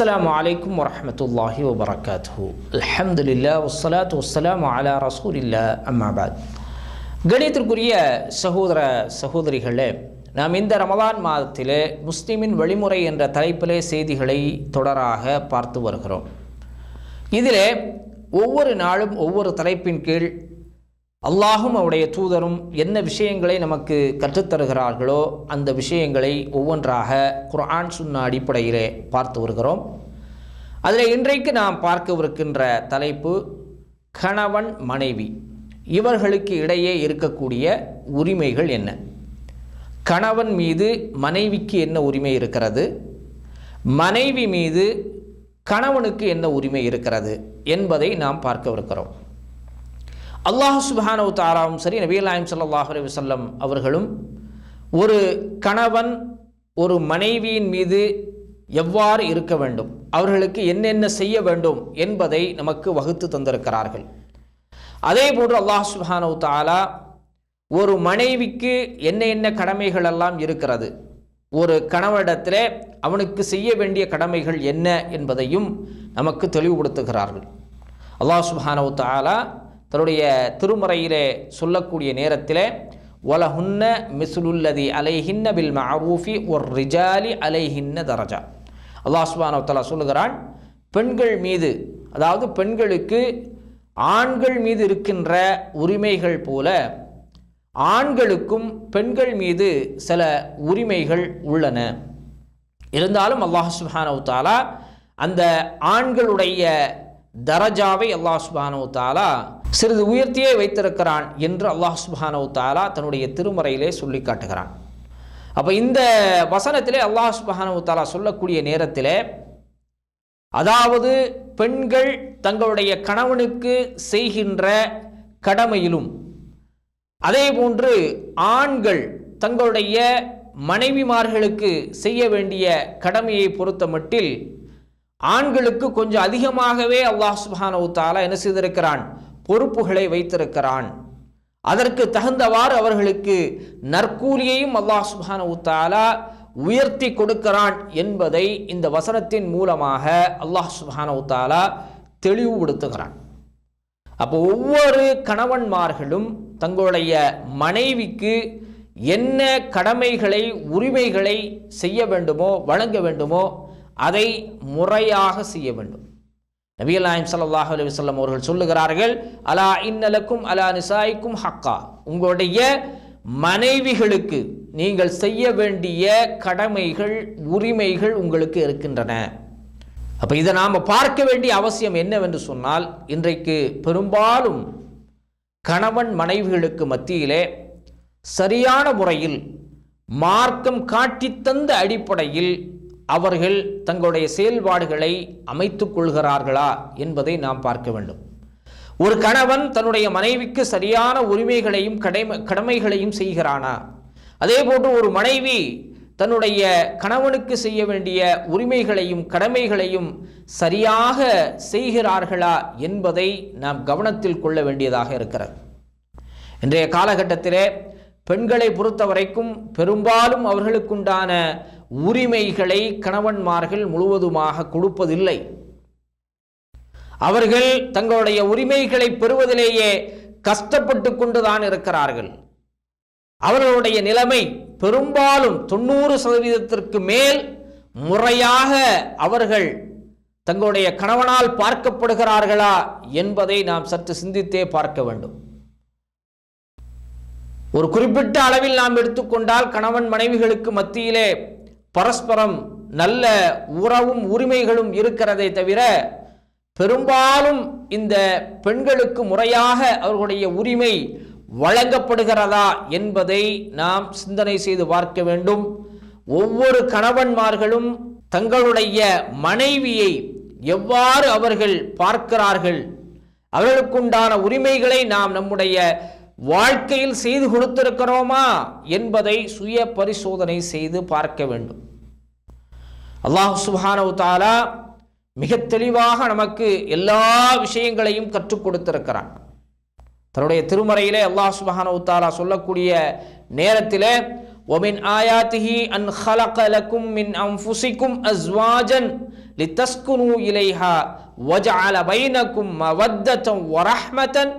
السلام عليكم ورحمة الله وبركاته الحمد لله والصلاة والسلام على رسول الله أما بعد கணித்திற்குரிய சகோதர சகோதரிகளே நாம் இந்த ரமலான் மாதத்திலே முஸ்லிமின் வழிமுறை என்ற தலைப்பிலே செய்திகளை தொடராக பார்த்து வருகிறோம் இதிலே ஒவ்வொரு நாளும் ஒவ்வொரு தலைப்பின் கீழ் அல்லாஹும் அவருடைய தூதரும் என்ன விஷயங்களை நமக்கு கற்றுத்தருகிறார்களோ அந்த விஷயங்களை ஒவ்வொன்றாக குர்ஆன் சுன்ன அடிப்படையிலே பார்த்து வருகிறோம். அதில் இன்றைக்கு நாம் பார்க்கவிருக்கின்ற தலைப்பு கணவன் மனைவி. இவர்களுக்கு இடையே இருக்கக்கூடிய உரிமைகள் என்ன? கணவன் மீது மனைவிக்கு என்ன உரிமை இருக்கிறது? மனைவி மீது கணவனுக்கு என்ன உரிமை இருக்கிறது? என்பதை நாம் பார்க்கவிருக்கிறோம் அல்லாஹ் சுபஹானவு தாராவும் சரி நபீலாயம் ஸல்லல்லாஹு அலைஹி வஸல்லம் அவர்களும் ஒரு கணவன் ஒரு மனைவியின் மீது எவ்வாறு இருக்க வேண்டும் அவர்களுக்கு என்னென்ன செய்ய வேண்டும் என்பதை நமக்கு வகுத்து தந்திருக்கிறார்கள். அதே போன்று அல்லாஹ் சுபஹானவு தாலா ஒரு மனைவிக்கு என்ன என்ன கடமைகள் எல்லாம் இருக்கிறது ஒரு கணவனிடத்தில் அவனுக்கு செய்ய வேண்டிய கடமைகள் என்ன என்பதையும் நமக்கு தெளிவுபடுத்துகிறார்கள். அல்லாஹ் சுபஹானவு தாலா தன்னுடைய திருமறையிலே சொல்லக்கூடிய நேரத்தில் ஒலஹுன்ன மிசுலுல்லதி அலைஹின்ன பில் மஅரூஃபி ஒரு ரிஜாலி அலைஹின்ன தரஜா. அல்லாஹ் சுப்ஹானஹு சொல்லுகிறான் பெண்கள் மீது அதாவது பெண்களுக்கு ஆண்கள் மீது இருக்கின்ற உரிமைகள் போல ஆண்களுக்கும் பெண்கள் மீது சில உரிமைகள் உள்ளன. இருந்தாலும் அல்லாஹ் சுபானவுத்தாலா அந்த ஆண்களுடைய தரஜாவை அல்லாஹ் சுபானவுத்தாலா சிறிது உயர்த்தியே வைத்திருக்கிறான் என்று அல்லாஹ் சுபானவு தாலா தன்னுடைய திருமறையிலே சொல்லி காட்டுகிறான். அப்போ இந்த வசனத்திலே அல்லாஹ் சுபானவு தாலா சொல்லக்கூடிய நேரத்திலே அதாவது பெண்கள் தங்களுடைய கணவனுக்கு செய்கின்ற கடமையிலும் அதே போன்று ஆண்கள் தங்களுடைய மனைவிமார்களுக்கு செய்ய வேண்டிய கடமையை பொறுத்த மட்டில் ஆண்களுக்கு கொஞ்சம் அதிகமாகவே அல்லாஹ் சுபானவு தாலா என்ன செய்திருக்கிறான்? பொறுப்புகளை வைத்திருக்கிறான். அதற்கு தகுந்தவாறு அவர்களுக்கு நற்கூலியையும் அல்லாஹ் சுஹான உத்தாலா உயர்த்தி கொடுக்கிறான் என்பதை இந்த வசனத்தின் மூலமாக அல்லாஹ் சுஹான உத்தாலா தெளிவுபடுத்துகிறான் அப்போ ஒவ்வொரு கணவன்மார்களும் தங்களுடைய மனைவிக்கு என்ன கடமைகளை உரிமைகளை செய்ய வேண்டுமோ வழங்க வேண்டுமோ அதை முறையாக செய்ய வேண்டும். நபிகள் நாயம் சல்லாஹ் அலி வல்லம் அவர்கள் சொல்லுகிறார்கள் அலா இன்னலக்கும் அலா நிசாய்க்கும் ஹக்கா. உங்களுடைய மனைவிகளுக்கு நீங்கள் செய்ய வேண்டிய கடமைகள் உரிமைகள் உங்களுக்கு இருக்கின்றன. அப்போ இதை நாம் பார்க்க வேண்டிய அவசியம் என்னவென்று சொன்னால் இன்றைக்கு பெரும்பாலும் கணவன் மனைவிகளுக்கு மத்தியிலே சரியான முறையில் மார்க்கம் காட்டித்தந்த அடிப்படையில் அவர்கள் தங்களுடைய செயல்பாடுகளை அமைத்துக் கொள்கிறார்களா என்பதை நாம் பார்க்க வேண்டும். ஒரு கணவன் தன்னுடைய மனைவிக்கு சரியான உரிமைகளையும் கடமை கடமைகளையும் செய்கிறானா? அதே போன்று ஒரு மனைவி தன்னுடைய கணவனுக்கு செய்ய வேண்டிய உரிமைகளையும் கடமைகளையும் சரியாக செய்கிறார்களா என்பதை நாம் கவனத்தில் கொள்ள வேண்டியதாக இருக்கிறது. இன்றைய காலகட்டத்திலே பெண்களை பொறுத்த வரைக்கும் பெரும்பாலும் அவர்களுக்குண்டான உரிமைகளை கணவன்மார்கள் முழுவதுமாக கொடுப்பதில்லை. அவர்கள் தங்களுடைய உரிமைகளை பெறுவதிலேயே கஷ்டப்பட்டு கொண்டுதான் இருக்கிறார்கள். அவர்களுடைய நிலைமை பெரும்பாலும் தொண்ணூறு சதவீதத்திற்கு மேல் முறையாக அவர்கள் தங்களுடைய கணவனால் பார்க்கப்படுகிறார்களா என்பதை நாம் சற்று சிந்தித்தே பார்க்க வேண்டும். ஒரு குறிப்பிட்ட அளவில் நாம் எடுத்துக்கொண்டால் கணவன் மனைவிகளுக்கு மத்தியிலே பரஸ்பரம் நல்ல உறவும் உரிமைகளும் இருக்கிறதை தவிர பெரும்பாலும் இந்த பெண்களுக்கு முறையாக அவர்களுடைய உரிமை வழங்கப்படுகிறதா என்பதை நாம் சிந்தனை செய்து பார்க்க வேண்டும். ஒவ்வொரு கணவன்மார்களும் தங்களுடைய மனைவியை எவ்வாறு அவர்கள் பார்க்கிறார்கள் அவர்களுக்குண்டான உரிமைகளை நாம் நம்முடைய வாழ்க்கையில் செய்து கொடுத்திருக்கிறோமா என்பதை சுய பரிசோதனை செய்து பார்க்க வேண்டும். அல்லாஹ் சுஹானவு தாலா மிக தெளிவாக நமக்கு எல்லா விஷயங்களையும் கற்றுக் கொடுத்திருக்கிறான். தன்னுடைய திருமறையிலே அல்லாஹ் சுபஹானவு தாலா சொல்லக்கூடிய நேரத்திலே ஒமின் ஆயாத்திஹி அன் ஹலகலக்கும் மின் அம்ஃபுசிக்கும் அஸ்வாஜன் லித்தஸ்குனு இலைஹா வஜஅல பைனக்கும் மவத்தத்தம் ஒரஹ்மதன்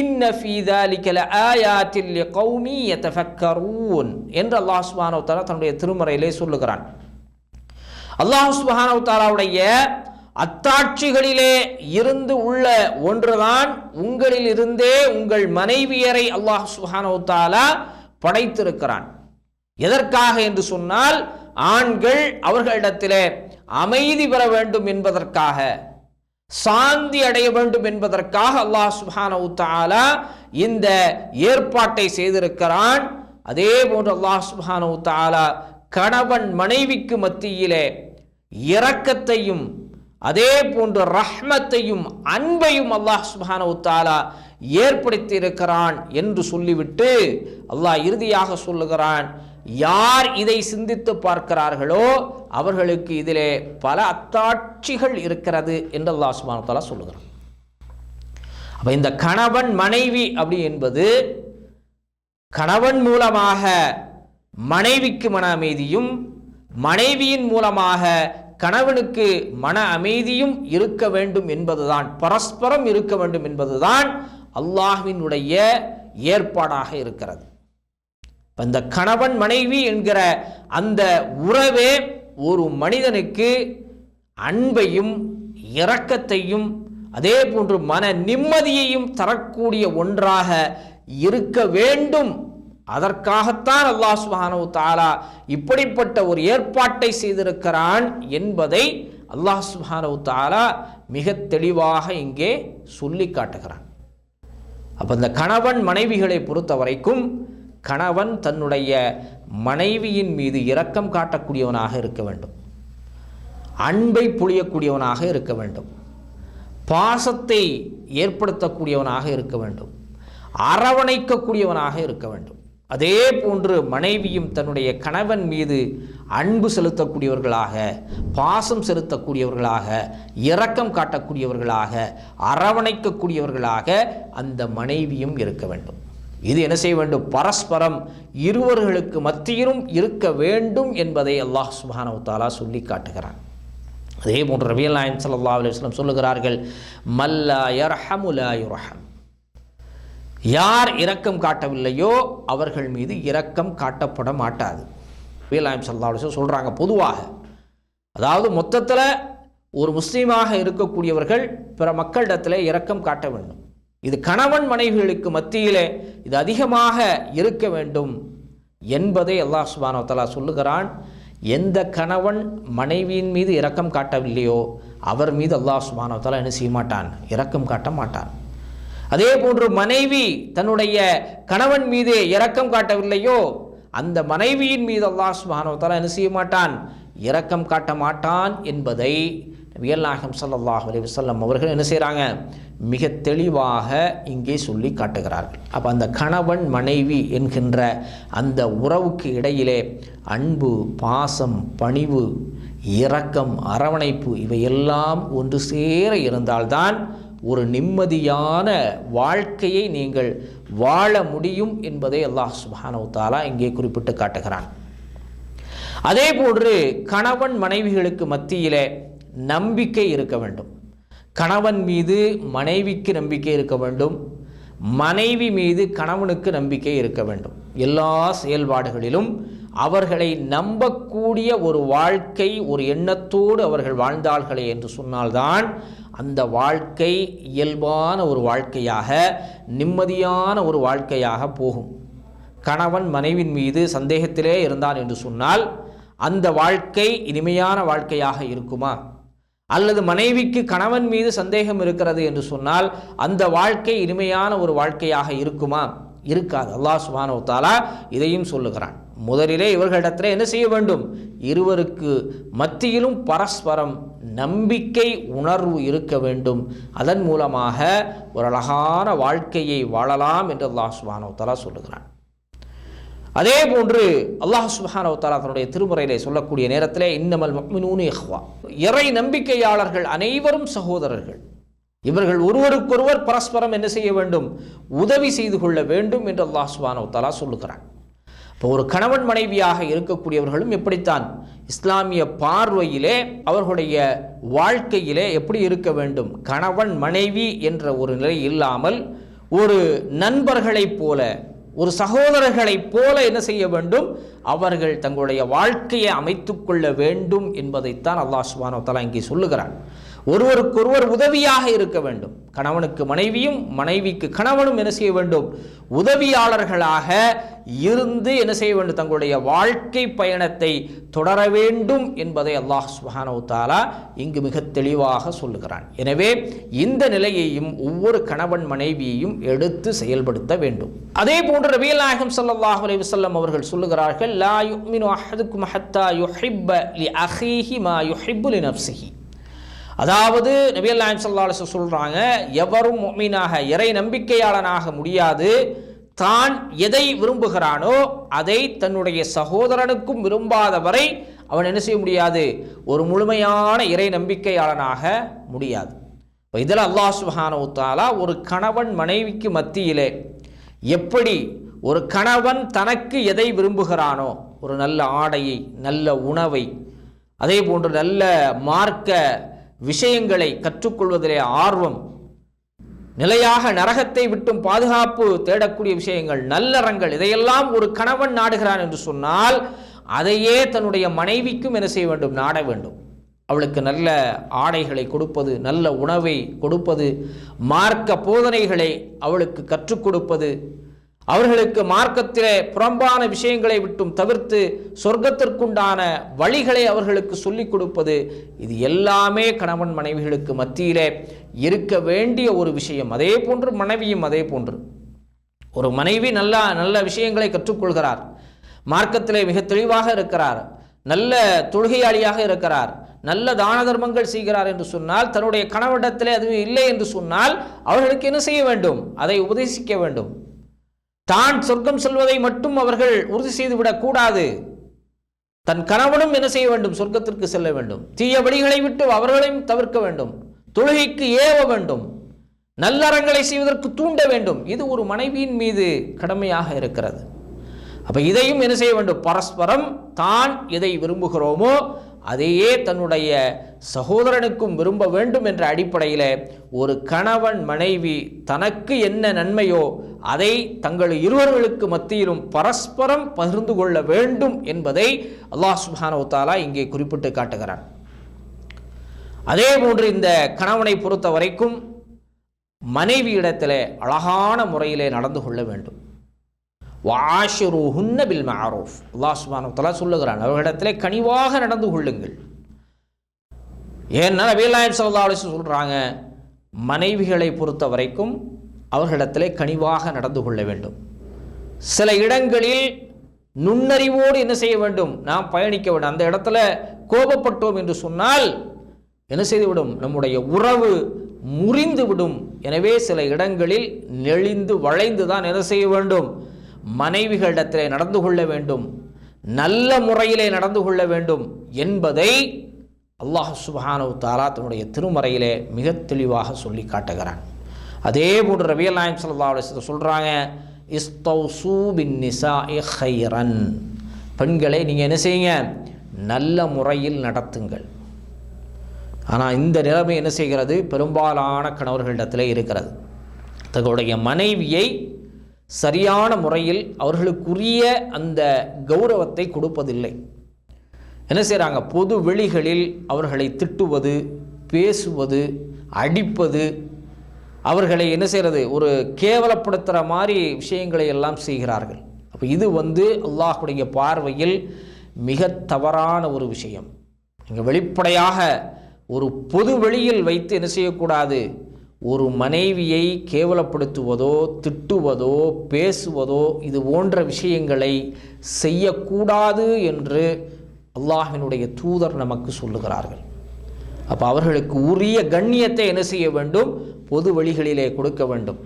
இன்ன ஃபீதாலிக்கல ஆயாத்தில் கௌமி எத்தஃபக்கரூன் என்று அல்லாஹ் சுபானவ் தாலா தன்னுடைய திருமறையிலே சொல்லுகிறான். அல்லாஹ் சுபானவ் தாலாவுடைய அத்தாட்சிகளிலே இருந்து உள்ள ஒன்றுதான் உங்களில் இருந்தே உங்கள் மனைவியரை அல்லாஹ் சுஹானோ தாலா படைத்திருக்கிறான். எதற்காக என்று சொன்னால் ஆண்கள் அவர்களிடத்திலே அமைதி பெற வேண்டும் என்பதற்காக. சாந்தி அடைய வேண்டும் என்பதற்காக அல்லாஹ் சுஹான உத்தாலா இந்த ஏற்பாட்டை செய்திருக்கிறான். அதே போன்று அல்லாஹ் சுப்ஹானஹு தஆலா கணவன் மனைவிக்கு மத்தியிலே இரக்கத்தையும் அதே போன்று ரஹ்மத்தையும் அன்பையும் அல்லாஹ் சுபான உத்தாலா ஏற்படுத்தி இருக்கிறான் என்று சொல்லிவிட்டு அல்லாஹ் இறுதியாக சொல்லுகிறான் யார் இதை சிந்தித்து பார்க்கிறார்களோ அவர்களுக்கு இதிலே பல அத்தாட்சிகள் இருக்கிறது என்று அல்லாஹ் சுபானத்தாலா தஆலா சொல்லுகிறான். அப்ப இந்த கணவன் மனைவி அப்படி என்பது கணவன் மூலமாக மனைவிக்கு மன அமைதியும் மனைவியின் மூலமாக கணவனுக்கு மன அமைதியும் இருக்க வேண்டும் என்பதுதான் பரஸ்பரம் இருக்க வேண்டும் என்பதுதான் அல்லாஹ்வினுடைய ஏற்பாடாக இருக்கிறது. இந்த கணவன் மனைவி என்கிற அந்த உறவே ஒரு மனிதனுக்கு அன்பையும் இரக்கத்தையும் அதே போன்று மன நிம்மதியையும் தரக்கூடிய ஒன்றாக இருக்க வேண்டும். அதற்காகத்தான் அல்லாஹ் சுப்ஹானஹு தாலா இப்படிப்பட்ட ஒரு ஏற்பாட்டை செய்திருக்கிறான் என்பதை அல்லாஹ் சுப்ஹானஹு தாலா மிக தெளிவாக இங்கே சொல்லி காட்டுகிறான். அப்போ இந்த கணவன் மனைவிகளை பொறுத்த வரைக்கும் கணவன் தன்னுடைய மனைவியின் மீது இரக்கம் காட்டக்கூடியவனாக இருக்க வேண்டும். அன்பை புழியக்கூடியவனாக இருக்க வேண்டும். பாசத்தை ஏற்படுத்தக்கூடியவனாக இருக்க வேண்டும். அரவணைக்கக்கூடியவனாக இருக்க வேண்டும். அதே போன்று மனைவியும் தன்னுடைய கணவன் மீது அன்பு செலுத்தக்கூடியவர்களாக பாசம் செலுத்தக்கூடியவர்களாக இரக்கம் காட்டக்கூடியவர்களாக அரவணைக்கக்கூடியவர்களாக அந்த மனைவியும் இருக்க வேண்டும். இது என்ன செய்ய வேண்டும்? பரஸ்பரம் இருவர்களுக்கு மத்தியிலும் இருக்க வேண்டும் என்பதை அல்லாஹ் சுபானவுத்தாலா சொல்லி காட்டுகிறான். அதே போன்று ரபியல் நாயம் சல்லா அலுவலம் சொல்லுகிறார்கள் மல்லா யர்ஹமு லா யார் இரக்கம் காட்டவில்லையோ அவர்கள் மீது இரக்கம் காட்டப்பட மாட்டாது. ரபியல் நாயம் சல்லா அலுவலம் சொல்கிறாங்க பொதுவாக. அதாவது மொத்தத்தில் ஒரு முஸ்லீமாக இருக்கக்கூடியவர்கள் பிற மக்களிடத்தில் இரக்கம் காட்ட வேண்டும். இது கணவன் மனைவிகளுக்கு மத்தியிலே இது அதிகமாக இருக்க வேண்டும் என்பதை அல்லாஹ் சுபானோத்தலா சொல்லுகிறான். எந்த கணவன் மனைவியின் மீது இரக்கம் காட்டவில்லையோ அவர் மீது அல்லாஹ் சுபானோத்தலா என்ன செய்ய மாட்டான்? இரக்கம் காட்ட மாட்டான். அதே போன்று மனைவி தன்னுடைய கணவன் மீது இரக்கம் காட்டவில்லையோ அந்த மனைவியின் மீது அல்லாஹ் சுபானோத்தலா என்ன செய்ய மாட்டான்? இரக்கம் காட்ட மாட்டான் என்பதை நபிகள் நாயகம் ஸல்லல்லாஹு அலைஹி அவர்கள் என்ன செய்கிறாங்க மிக தெளிவாக இங்கே சொல்லி காட்டுகிறார்கள். அப்போ அந்த கணவன் மனைவி என்கின்ற அந்த உறவுக்கு இடையிலே அன்பு பாசம் பணிவு இரக்கம் அரவணைப்பு இவையெல்லாம் ஒன்று சேர இருந்தால்தான் ஒரு நிம்மதியான வாழ்க்கையை நீங்கள் வாழ முடியும் என்பதை அல்லாஹ் சுப்ஹானஹு தஆலா இங்கே குறிப்பிட்டு காட்டுகிறான். அதே போன்று கணவன் மனைவிகளுக்கு மத்தியிலே நம்பிக்கை இருக்க வேண்டும். கணவன் மீது மனைவிக்கு நம்பிக்கை இருக்க வேண்டும். மனைவி மீது கணவனுக்கு நம்பிக்கை இருக்க வேண்டும். எல்லா செயல்பாடுகளிலும் அவர்களை நம்பக்கூடிய ஒரு வாழ்க்கை ஒரு எண்ணத்தோடு அவர்கள் வாழ்ந்தார்களே என்று சொன்னால்தான் அந்த வாழ்க்கை இயல்பான ஒரு வாழ்க்கையாக நிம்மதியான ஒரு வாழ்க்கையாக போகும். கணவன் மனைவின் மீது சந்தேகத்திலே இருந்தான் என்று சொன்னால் அந்த வாழ்க்கை இனிமையான வாழ்க்கையாக இருக்குமா? அல்லது மனைவிக்கு கணவன் மீது சந்தேகம் இருக்கிறது என்று சொன்னால் அந்த வாழ்க்கை இனிமையான ஒரு வாழ்க்கையாக இருக்குமா? இருக்காது. அல்லாஹ் சுபானோ தாலா இதையும் சொல்லுகிறான். முதலிலே இவர்களிடத்தில் என்ன செய்ய வேண்டும்? இருவருக்கு மத்தியிலும் பரஸ்பரம் நம்பிக்கை உணர்வு இருக்க வேண்டும். அதன் மூலமாக ஒரு அழகான வாழ்க்கையை வாழலாம் என்று அல்லாஹ் சுபானோ தாலா சொல்லுகிறான். அதே போன்று அல்லாஹ் சுஹானவ தாலா தன்னுடைய திருமுறையிலே சொல்லக்கூடிய நேரத்திலே இன்னமல் மக்மினூனு இஹ்வா. இறை நம்பிக்கையாளர்கள் அனைவரும் சகோதரர்கள். இவர்கள் ஒருவருக்கொருவர் பரஸ்பரம் என்ன செய்ய வேண்டும்? உதவி செய்து கொள்ள வேண்டும் என்று அல்லாஹ் சுஹானவ தாலா சொல்லுகிறான். இப்போ ஒரு கணவன் மனைவியாக இருக்கக்கூடியவர்களும் எப்படித்தான்? இஸ்லாமிய பார்வையிலே அவர்களுடைய வாழ்க்கையிலே எப்படி இருக்க வேண்டும்? கணவன் மனைவி என்ற ஒரு நிலை இல்லாமல் ஒரு நண்பர்களைப் போல ஒரு சகோதரர்களைப் போல என்ன செய்ய வேண்டும்? அவர்கள் தங்களுடைய வாழ்க்கையை அமைத்துக்கொள்ள வேண்டும் என்பதைத்தான் அல்லாஹ் சுபானோ தலா இங்கே சொல்லுகிறான். ஒருவருக்கொருவர் உதவியாக இருக்க வேண்டும். கணவனுக்கு மனைவியும் மனைவிக்கு கணவனும் என்ன செய்ய வேண்டும்? உதவியாளர்களாக இருந்து என்ன செய்ய வேண்டும்? தங்களுடைய வாழ்க்கை பயணத்தை தொடர வேண்டும் என்பதை அல்லாஹ் சுபானோ தாலா இங்கு மிக தெளிவாக சொல்லுகிறான். எனவே இந்த நிலையையும் ஒவ்வொரு கணவன் மனைவியையும் எடுத்து செயல்படுத்த வேண்டும். அதே போன்று ரபியல் நாயகம் சல்லாஹ் அலி வஸல்லம் அவர்கள் சொல்லுகிறார்கள் லா யுமினு அஹதுக்கும் ஹத்தா யுஹிப்ப லி அஹீஹி மா யுஹிப்பு லி நஃப்ஸிஹி அதாவது நபியல் நாயம் சல்லா சொல்கிறாங்க எவரும் மொமீனாக இறை நம்பிக்கையாளனாக முடியாது தான் எதை விரும்புகிறானோ அதை தன்னுடைய சகோதரனுக்கும் விரும்பாத வரை அவன் என்ன செய்ய முடியாது? ஒரு முழுமையான இறை நம்பிக்கையாளனாக முடியாது. இப்போ இதில் அல்லாஹ் சுஹானவுத்தாலா ஒரு கணவன் மனைவிக்கு மத்தியிலே எப்படி ஒரு கணவன் தனக்கு எதை விரும்புகிறானோ ஒரு நல்ல ஆடையை நல்ல உணவை அதே போன்று நல்ல மார்க்க விஷயங்களை கற்றுக்கொள்வதிலே ஆர்வம். நிலையாக நரகத்தை விட்டும் பாதுகாப்பு தேடக்கூடிய விஷயங்கள் நல்லறங்கள் இதையெல்லாம் ஒரு கணவன் நாடுகிறான் என்று சொன்னால் அதையே தன்னுடைய மனைவிக்கும் என்ன செய்ய வேண்டும்? நாட வேண்டும். அவளுக்கு நல்ல ஆடைகளை கொடுப்பது நல்ல உணவை கொடுப்பது மார்க்க போதனைகளை அவளுக்கு கற்றுக் கொடுப்பது அவர்களுக்கு மார்க்கத்திலே புறம்பான விஷயங்களை விட்டும் தவிர்த்து சொர்க்கத்திற்குண்டான வழிகளை அவர்களுக்கு சொல்லிக் கொடுப்பது இது எல்லாமே கணவன் மனைவிகளுக்கு மத்தியிலே இருக்க வேண்டிய ஒரு விஷயம். அதே போன்று மனைவியும் அதே போன்று. ஒரு மனைவி நல்லா நல்ல விஷயங்களை கற்றுக்கொள்கிறார். மார்க்கத்திலே மிக தெளிவாக இருக்கிறார். நல்ல தொழுகையாளியாக இருக்கிறார். நல்ல தான தர்மங்கள் செய்கிறார் என்று சொன்னால் தன்னுடைய கணவனிடத்திலே அது இல்லை என்று சொன்னால் அவர்களுக்கு என்ன செய்ய வேண்டும்? அதை உபதேசிக்க வேண்டும். தான் சொர்க்கம் செல்வதை மட்டும் அவர்கள் உறுதி செய்துவிடக் கூடாது. தன் கணவனும் என்ன செய்ய வேண்டும்? சொர்க்கத்திற்கு செல்ல வேண்டும். தீய வழிகளை விட்டு அவர்களையும் தவிர்க்க வேண்டும். தொழுகைக்கு ஏவ வேண்டும். நல்லறங்களை செய்வதற்கு தூண்ட வேண்டும். இது ஒரு மனைவியின் மீது கடமையாக இருக்கிறது. அப்ப இதையும் என்ன செய்ய வேண்டும்? பரஸ்பரம் தான் எதை விரும்புகிறோமோ அதையே தன்னுடைய சகோதரனுக்கும் விரும்ப வேண்டும் என்ற அடிப்படையில் ஒரு கணவன் மனைவி தனக்கு என்ன நன்மையோ அதை தங்கள் இருவர்களுக்கு மத்தியிலும் பரஸ்பரம் பகிர்ந்து கொள்ள வேண்டும் என்பதை அல்லாஹ் சுப்ஹானஹு இங்கே குறிப்பிட்டு காட்டுகிறான். அதே போன்று இந்த கணவனை பொறுத்த வரைக்கும் மனைவி இடத்துல அழகான முறையிலே நடந்து கொள்ள வேண்டும். வாஷிருஹுன்ன பில் மாரோஃப். அல்லாஹ் சுப்ஹானஹு சொல்லுகிறான் அவர்களிடத்திலே கனிவாக நடந்து கொள்ளுங்கள். ஏன்னா நபியல்லாஹிம் சல்லா அலைஹி சொல்கிறாங்க மனைவிகளை பொறுத்த வரைக்கும் அவர்களிடத்திலே கனிவாக நடந்து கொள்ள வேண்டும். சில இடங்களில் நுண்ணறிவோடு என்ன செய்ய வேண்டும்? நாம் பயணிக்க வேண்டும். அந்த இடத்துல கோபப்பட்டோம் என்று சொன்னால் என்ன செய்துவிடும் நம்முடைய உறவு முறிந்துவிடும் எனவே சில இடங்களில் நெளிந்து வளைந்து தான் என்ன செய்ய வேண்டும்? மனைவிகளிடத்திலே நடந்து கொள்ள வேண்டும். நல்ல முறையிலே நடந்து கொள்ள வேண்டும் என்பதை அல்லாஹ் சுப்ஹானஹு தாலா தன்னுடைய திருமறையிலே மிக தெளிவாக சொல்லி காட்டுகிறான். அதே போன்று ரபியல் நாயம் ஸல்லல்லாஹு அலைஹி சொல்கிறாங்க சொல்றாங்க நிசா பின் ஹைரன் பெண்களை நீங்கள் என்ன செய்யுங்க? நல்ல முறையில் நடத்துங்கள். ஆனால் இந்த நிலைமை என்ன செய்கிறது? பெரும்பாலான கணவர்களிடத்திலே இருக்கிறது. தங்களுடைய மனைவியை சரியான முறையில் அவர்களுக்குரிய அந்த கௌரவத்தை கொடுப்பதில்லை. என்ன செய்கிறாங்க பொது வெளிகளில் அவர்களை திட்டுவது பேசுவது அடிப்பது அவர்களை என்ன செய்கிறது ஒரு கேவலப்படுத்துகிற மாதிரி விஷயங்களை எல்லாம் செய்கிறார்கள். அப்போ இது வந்து அல்லாஹுடைய பார்வையில் மிக தவறான ஒரு விஷயம். நீங்கள் வெளிப்படையாக ஒரு பொது வெளியில் வைத்து என்ன செய்யக்கூடாது? ஒரு மனைவியை கேவலப்படுத்துவதோ திட்டுவதோ பேசுவதோ இது போன்ற விஷயங்களை செய்யக்கூடாது என்று அல்லாஹினுடைய தூதர் நமக்கு சொல்லுகிறார்கள். அப்போ அவர்களுக்கு உரிய கண்ணியத்தை என்ன செய்ய வேண்டும்? பொது வழிகளிலே கொடுக்க வேண்டும்.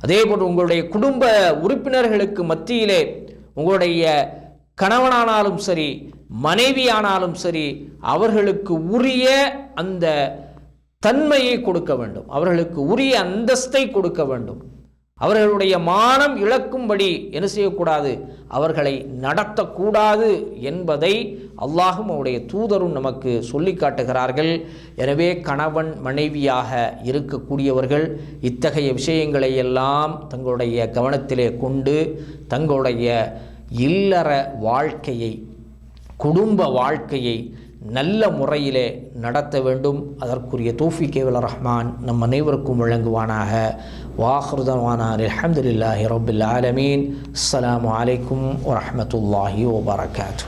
அதே போன்று உங்களுடைய குடும்ப உறுப்பினர்களுக்கு மத்தியிலே உங்களுடைய கணவனானாலும் சரி மனைவியானாலும் சரி அவர்களுக்கு உரிய அந்த தன்மையை கொடுக்க வேண்டும். அவர்களுக்கு உரிய அந்தஸ்தை கொடுக்க வேண்டும். அவர்களுடைய மானம் இழக்கும்படி என்ன செய்யக்கூடாது? அவர்களை நடத்தக்கூடாது என்பதை அல்லாஹும் அவருடைய தூதரும் நமக்கு சொல்லி காட்டுகிறார்கள். எனவே கணவன் மனைவியாக இருக்கக்கூடியவர்கள் இத்தகைய விஷயங்களை எல்லாம் தங்களுடைய கவனத்திலே கொண்டு தங்களுடைய இல்லற வாழ்க்கையை குடும்ப வாழ்க்கையை நல்ல முறையிலே நடத்த வேண்டும். அதற்குரிய தோஃபிகே கேவல ரஹ்மான் நம் அனைவருக்கும் வழங்குவானாக. வாஹ்ருதவானார் அலமதுல்லாஹி ரபில் ஆலமீன். அஸ்ஸலாமு அலைக்கும் வரஹமத்துல்லாஹி வபரகாத்து.